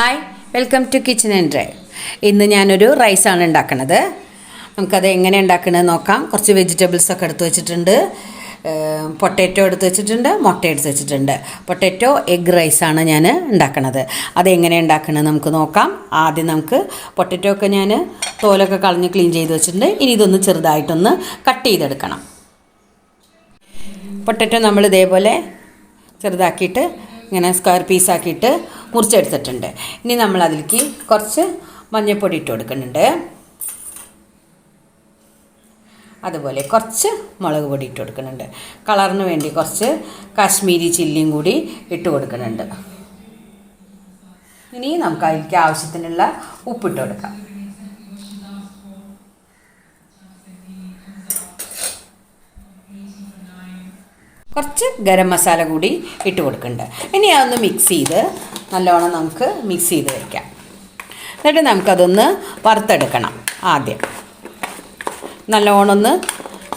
Hi welcome to kitchen and drive ഇന്ന് ഞാനൊരു റൈസാണ് ഉണ്ടാക്കുന്നത് നമുക്കത് എങ്ങനെ ഉണ്ടാക്കണമെന്ന് നോക്കാം. കുറച്ച് വെജിറ്റബിൾസ് ഒക്കെ എടുത്ത് വെച്ചിട്ടുണ്ട്. പൊട്ടാറ്റോ എടുത്ത് വെച്ചിട്ടുണ്ട് മുട്ട എടുത്ത് വെച്ചിട്ടുണ്ട്. പൊട്ടാറ്റോ എഗ് റൈസാണ് ഞാൻ ഉണ്ടാക്കുന്നത് അതെങ്ങനെ ഉണ്ടാക്കണമെന്ന് നമുക്ക് നോക്കാം. ആദ്യം നമുക്ക് പൊട്ടാറ്റോ ഒക്കെ ഞാൻ തോലൊക്കെ കളഞ്ഞ് ക്ലീൻ ചെയ്ത് വെച്ചിട്ടുണ്ട്. ഇനി ഇതൊന്ന് ചെറുതായിട്ടൊന്ന് കട്ട് ചെയ്തെടുക്കണം. പൊട്ടറ്റോ നമ്മൾ ഇതേപോലെ ചെറുതാക്കിയിട്ട് ഇങ്ങനെ സ്ക്വയർ പീസാക്കിയിട്ട് മുറിച്ചെടുത്തിട്ടുണ്ട്. ഇനി നമ്മൾ അതിലേക്ക് കുറച്ച് മഞ്ഞൾപ്പൊടി ഇട്ട് കൊടുക്കുന്നുണ്ട്. അതുപോലെ കുറച്ച് മുളക് പൊടി ഇട്ട് കൊടുക്കുന്നുണ്ട്. കളറിന് വേണ്ടി കുറച്ച് കാശ്മീരി ചില്ലിയും കൂടി ഇട്ട് കൊടുക്കുന്നുണ്ട്. ഇനി നമുക്ക് അതിലേക്ക് ആവശ്യത്തിനുള്ള ഉപ്പിട്ട് കൊടുക്കാം. കുറച്ച് ഗരം മസാല കൂടി ഇട്ട് കൊടുക്കുന്നുണ്ട് ഇനി അതൊന്ന് മിക്സ് ചെയ്ത് നല്ലോണം നമുക്ക് മിക്സ് ചെയ്ത് വയ്ക്കാം എന്നിട്ട് നമുക്കതൊന്ന് വറുത്തെടുക്കണം ആദ്യം. നല്ലോണം ഒന്ന്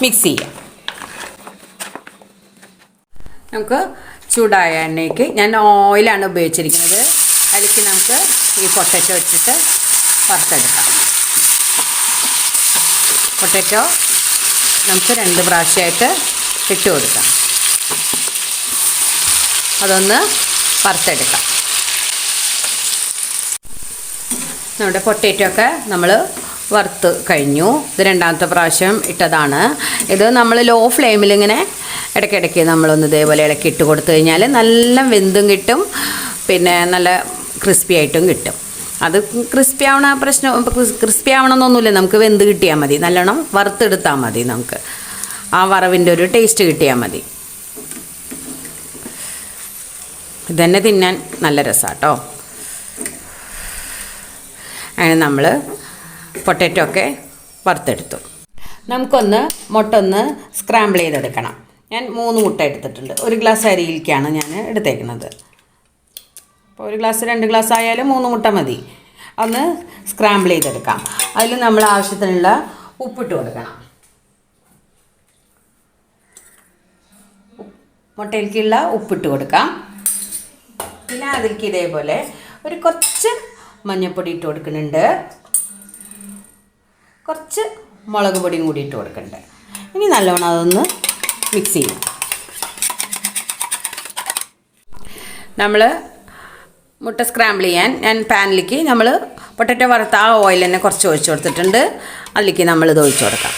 മിക്സ് ചെയ്യാം. നമുക്ക് ചൂടായ എണ്ണയ്ക്ക് ഞാൻ ഓയിലാണ് ഉപയോഗിച്ചിരിക്കുന്നത്. അതിലേക്ക് നമുക്ക് ഈ പൊട്ടറ്റോ വെച്ചിട്ട് വറുത്തെടുക്കാം. പൊട്ടറ്റോ നമുക്ക് രണ്ട് പ്രാവശ്യമായിട്ട് ഇട്ട് കൊടുക്കാം. അതൊന്ന് വറുത്തെടുക്കാം. നമ്മുടെ പൊട്ടേറ്റോ ഒക്കെ നമ്മൾ വറുത്ത് കഴിഞ്ഞു. ഇത് രണ്ടാമത്തെ പ്രാവശ്യം ഇട്ടതാണ്. ഇത് നമ്മൾ ലോ ഫ്ലെയിമിൽ ഇങ്ങനെ ഇടയ്ക്കിടയ്ക്ക് നമ്മളൊന്ന് ഇതേപോലെ ഇളക്കി ഇട്ട് കൊടുത്തു കഴിഞ്ഞാൽ നല്ല വെന്തും കിട്ടും. പിന്നെ നല്ല ക്രിസ്പി ആയിട്ടും കിട്ടും. അത് ക്രിസ്പി ആവണ പ്രശ്നം ക്രിസ്പി ആവണമെന്നൊന്നുമില്ല നമുക്ക് വെന്ത് കിട്ടിയാൽ മതി. നല്ലോണം വറുത്തെടുത്താൽ മതി നമുക്ക്. ആ വറവിന്റെ ഒരു ടേസ്റ്റ് കിട്ടിയാൽ മതി. ഇതന്നെ തിന്നാൻ നല്ല രസമാണ് കേട്ടോ അങ്ങനെ നമ്മൾ പൊട്ടറ്റോ ഒക്കെ വറുത്തെടുത്തു. നമുക്കൊന്ന് മുട്ട ഒന്ന് സ്ക്രാമ്പിൾ ചെയ്തെടുക്കണം. ഞാൻ മൂന്ന് മുട്ട എടുത്തിട്ടുണ്ട്. ഒരു ഗ്ലാസ് അരിയിലേക്കാണ് ഞാൻ എടുത്തേക്കുന്നത്. അപ്പോൾ ഒരു ഗ്ലാസ് രണ്ട് ഗ്ലാസ് ആയാലും മൂന്ന് മുട്ട മതി. ഒന്ന് സ്ക്രാമ്പിൾ ചെയ്തെടുക്കാം. അതിൽ നമ്മൾ ആവശ്യത്തിനുള്ള ഉപ്പിട്ട് കൊടുക്കണം. മുട്ടയിലേക്കുള്ള ഉപ്പിട്ട് കൊടുക്കാം. പിന്നെ അതിലേക്ക് ഇതേപോലെ ഒരു കുറച്ച് മഞ്ഞൾപ്പൊടി ഇട്ട് കൊടുക്കുന്നുണ്ട്. കുറച്ച് മുളക് പൊടിയും കൂടി ഇട്ട് കൊടുക്കുന്നുണ്ട്. ഇനി നല്ലോണം അതൊന്ന് മിക്സ് ചെയ്യും. നമ്മൾ മുട്ട സ്ക്രാമ്പിൾ ചെയ്യാൻ ഞാൻ പാനിലേക്ക് നമ്മൾ പൊട്ടറ്റോ വറുത്ത ആ ഓയിൽ തന്നെ കുറച്ച് ഒഴിച്ചു കൊടുത്തിട്ടുണ്ട്. അതിലേക്ക് നമ്മൾ ഇത് ഒഴിച്ചു കൊടുക്കാം.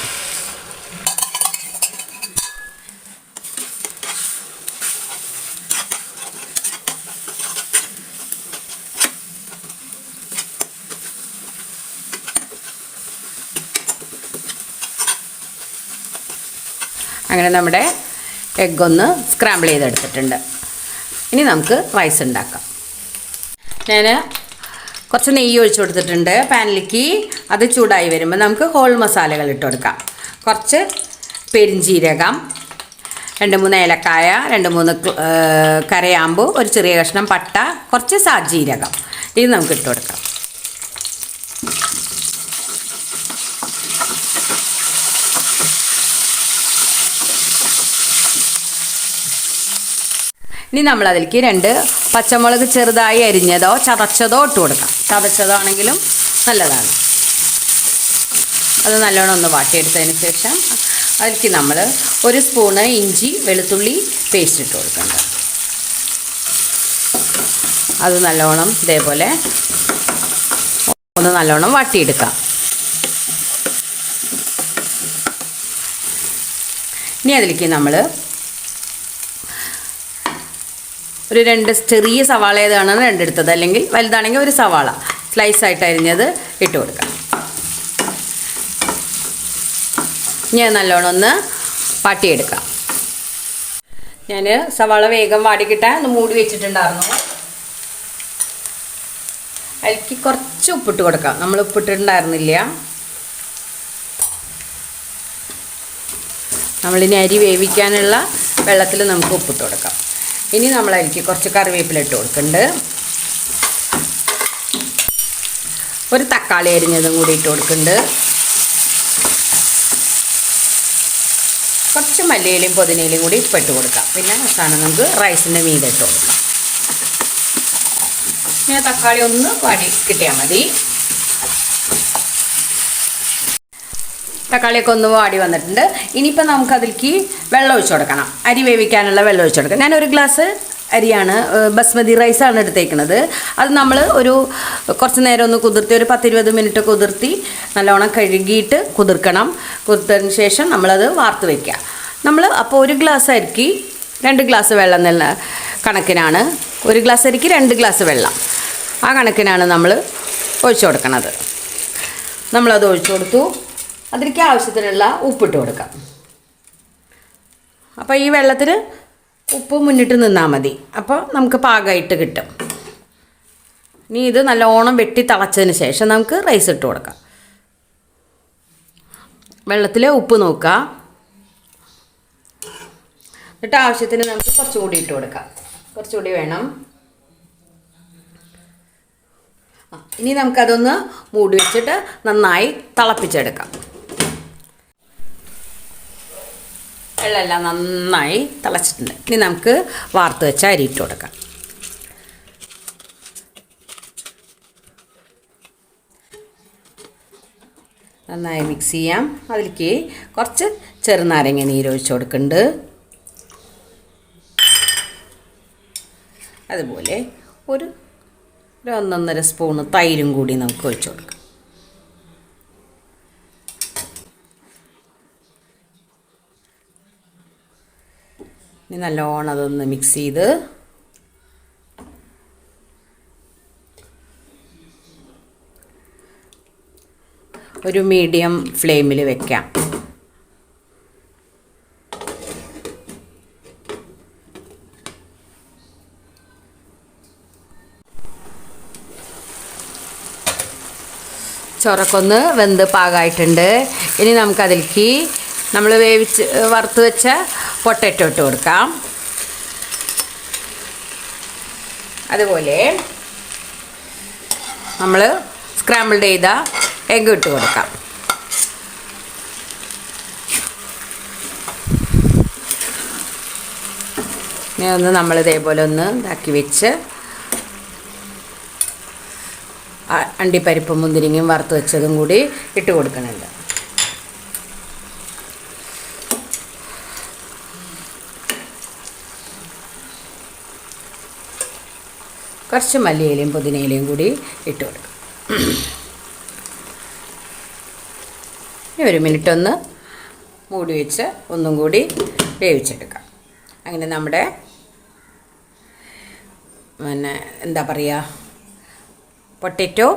അങ്ങനെ നമ്മുടെ എഗ് ഒന്ന് സ്ക്രാമ്പിൾ ചെയ്തെടുത്തിട്ടുണ്ട്. ഇനി നമുക്ക് റൈസ് ഉണ്ടാക്കാം. ഞാൻ കുറച്ച് നെയ്യ് ഒഴിച്ചു കൊടുത്തിട്ടുണ്ട്. പാനിലേക്ക് അത് ചൂടായി വരുമ്പോൾ നമുക്ക് ഹോൾ മസാലകൾ ഇട്ട് കൊടുക്കാം. കുറച്ച് പെരിഞ്ജീരകം രണ്ട് മൂന്ന് ഏലക്കായ രണ്ട് മൂന്ന് കരയാമ്പു ഒരു ചെറിയ കഷ്ണം പട്ട കുറച്ച് സാജീരകം. ഇത് നമുക്ക് ഇട്ട് കൊടുക്കാം. ഇനി നമ്മൾ അതിലേക്ക് രണ്ട് പച്ചമുളക് ചെറുതായി അരിഞ്ഞതോ ചതച്ചതോ ഇട്ട് കൊടുക്കാം. ചതച്ചതോ ആണെങ്കിലും നല്ലതാണ്. അത് നല്ലോണം ഒന്ന് വാട്ടിയെടുത്തതിന് ശേഷം അതിലേക്ക് നമ്മൾ ഒരു സ്പൂണ് ഇഞ്ചി വെളുത്തുള്ളി പേസ്റ്റ് ഇട്ട് കൊടുക്കേണ്ടത് അത് നല്ലോണം ഇതേപോലെ ഒന്ന് നല്ലോണം വാട്ടിയെടുക്കാം. ഇനി അതിലേക്ക് നമ്മൾ ഒരു രണ്ട് ചെറിയ സവാള ഏതാണ് രണ്ടെടുത്തത്. അല്ലെങ്കിൽ വലുതാണെങ്കിൽ ഒരു സവാള. സ്ലൈസ് ആയിട്ട് അരിഞ്ഞത് ഇട്ട് കൊടുക്കാം. ഞാൻ നല്ലോണം ഒന്ന് പാട്ടിയെടുക്കാം ഞാൻ സവാള വേഗം വാടിക്കിട്ടാൻ ഒന്ന് മൂടി വെച്ചിട്ടുണ്ടായിരുന്നു. അതിലേക്ക് കുറച്ച് ഉപ്പിട്ട് കൊടുക്കാം. നമ്മൾ ഉപ്പിട്ടിട്ടുണ്ടായിരുന്നില്ല. നമ്മളിനി അരി വേവിക്കാനുള്ള വെള്ളത്തിൽ നമുക്ക് ഉപ്പിട്ട് കൊടുക്കാം. ഇനി നമ്മളതിലേക്ക് കുറച്ച് കറിവേപ്പില ഇട്ട് കൊടുക്കുന്നുണ്ട് ഒരു തക്കാളി അരിഞ്ഞതും കൂടി ഇട്ട് കൊടുക്കുന്നുണ്ട് കുറച്ച് മല്ലിയിലും പുതിനയിലും കൂടി ഇപ്പം ഇട്ട് കൊടുക്കാം. പിന്നെ അവസാനം നമുക്ക് റൈസിന്റെ മീതെ ഇട്ട് കൊടുക്കാം. പിന്നെ തക്കാളി ഒന്ന് വാടി കിട്ടിയാൽ മതി. തക്കാളിയൊക്കെ ഒന്ന് വാടി വന്നിട്ടുണ്ട്. ഇനിയിപ്പോൾ നമുക്ക് അതിലേക്ക് വെള്ളം ഒഴിച്ചു കൊടുക്കണം. അരി വേവിക്കാനുള്ള വെള്ളം ഒഴിച്ചു കൊടുക്കണം. ഞാനൊരു ഗ്ലാസ് അരിയാണ് ബസ്മതി റൈസാണ് എടുത്തേക്കുന്നത് അത് നമ്മൾ ഒരു കുറച്ച് നേരം ഒന്ന് കുതിർത്തി ഒരു പത്തിരുപത് മിനിറ്റ് കുതിർത്തി നല്ലോണം കഴുകിയിട്ട് കുതിർക്കണം. കുതിർത്തതിന് ശേഷം നമ്മളത് വാർത്ത് വയ്ക്കുക നമ്മൾ അപ്പോൾ ഒരു ഗ്ലാസ് അരിക്ക് രണ്ട് ഗ്ലാസ് വെള്ളം നല്ല കണക്കിനാണ്. ഒരു ഗ്ലാസ് അരിക്ക് രണ്ട് ഗ്ലാസ് വെള്ളം. ആ കണക്കിനാണ് നമ്മൾ ഒഴിച്ചു കൊടുക്കണത്. നമ്മളത് ഒഴിച്ചു കൊടുത്തു. അതിലേക്ക് ആവശ്യത്തിനുള്ള ഉപ്പിട്ട് കൊടുക്കാം. അപ്പോൾ ഈ വെള്ളത്തിൽ ഉപ്പ് മുന്നിട്ട് നിന്നാൽ മതി. അപ്പോൾ നമുക്ക് പാകമായിട്ട് കിട്ടും. ഇനി ഇത് നല്ലോണം വെട്ടി തിളച്ചതിന് ശേഷം നമുക്ക് റൈസ് ഇട്ട് കൊടുക്കാം. വെള്ളത്തിൽ ഉപ്പ് നോക്കുക. എന്നിട്ട് ആവശ്യത്തിന് നമുക്ക് കുറച്ചുകൂടി ഇട്ട് കൊടുക്കാം. കുറച്ചുകൂടി വേണം. ഇനി നമുക്കതൊന്ന് മൂടി വെച്ചിട്ട് നന്നായി തിളപ്പിച്ചെടുക്കാം. വെള്ളമെല്ലാം നന്നായി തിളച്ചിട്ടുണ്ട്. ഇനി നമുക്ക് വാർത്ത് വെച്ച അരി ഇട്ട് കൊടുക്കാം. നന്നായി മിക്സ് ചെയ്യാം. അതിലേക്ക് കുറച്ച് ചെറുനാരങ്ങ നീര് ഒഴിച്ചു കൊടുക്കുന്നുണ്ട്. അതുപോലെ ഒരു ഒരു ഒന്നൊന്നര സ്പൂണ് തൈരും കൂടി നമുക്ക് ഒഴിച്ചു കൊടുക്കാം. ഇനി നല്ലോണം അതൊന്ന് മിക്സ് ചെയ്ത് ഒരു മീഡിയം ഫ്ലെയിമിൽ വെക്കാം. ചൊറക്കൊന്ന് വെന്ത് പാകമായിട്ടുണ്ട് ഇനി നമുക്കതിലേക്ക് നമ്മൾ വേവിച്ച് വറുത്ത് വെച്ച പൊട്ടറ്റോ ഇട്ട് കൊടുക്കാം. അതുപോലെ നമ്മൾ സ്ക്രാമ്പിൾഡ് ചെയ്ത എഗ്ഗ് ഇട്ട് കൊടുക്കാം. ഇനി ഒന്ന് നമ്മൾ ഇതേപോലെ ഒന്ന് ഇതാക്കി വെച്ച് അണ്ടിപ്പരിപ്പും മുന്തിരിങ്ങയും വറുത്ത് വെച്ചതും കൂടി ഇട്ട് കൊടുക്കുന്നുണ്ട് കുറച്ച് മല്ലിയിലയും പുതിനയിലയും കൂടി ഇട്ട് കൊടുക്കും. ഇനി ഒരു മിനിറ്റ് ഒന്ന് മൂടി വെച്ച് ഒന്നും കൂടി വേവിച്ചെടുക്കാം. അങ്ങനെ നമ്മുടെ പിന്നെ എന്താ പറയുക പൊട്ടറ്റോ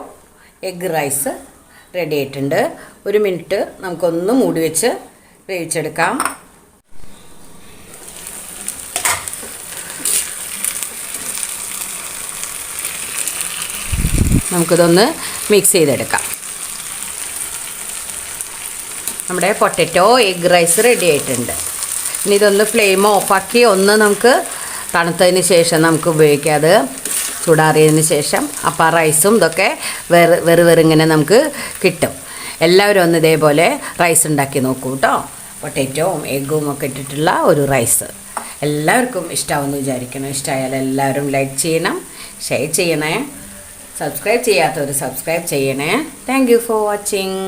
എഗ് റൈസ് റെഡി ആയിട്ടുണ്ട്. ഒരു മിനിറ്റ് നമുക്കൊന്ന് മൂടി വെച്ച് വേവിച്ചെടുക്കാം. നമുക്കിതൊന്ന് മിക്സ് ചെയ്തെടുക്കാം. നമ്മുടെ പൊട്ടറ്റോ എഗ് റൈസ് റെഡി ആയിട്ടുണ്ട്. ഇനി ഇതൊന്ന് ഫ്ലെയിം ഓഫാക്കി ഒന്ന് നമുക്ക് തണുത്തതിന് ശേഷം നമുക്ക് ഉപയോഗിക്കാം. അത് ചൂടാറിയതിന് ശേഷം അപ്പം ആ റൈസും ഇതൊക്കെ വെറു വെറു വെറുങ്ങനെ നമുക്ക് കിട്ടും. എല്ലാവരും ഒന്ന് ഇതേപോലെ റൈസ് ഉണ്ടാക്കി നോക്കൂ കേട്ടോ പൊട്ടറ്റോവും എഗ്ഗും ഒക്കെ ഇട്ടിട്ടുള്ള ഒരു റൈസ് എല്ലാവർക്കും ഇഷ്ടമാവുമെന്ന് വിചാരിക്കണം ഇഷ്ടമായാൽ എല്ലാവരും ലൈക്ക് ചെയ്യണം ഷെയർ ചെയ്യണേ. സബ്സ്ക്രൈബ് ചെയ്യാത്തവർ സബ്സ്ക്രൈബ് ചെയ്യണേ. Thank for watching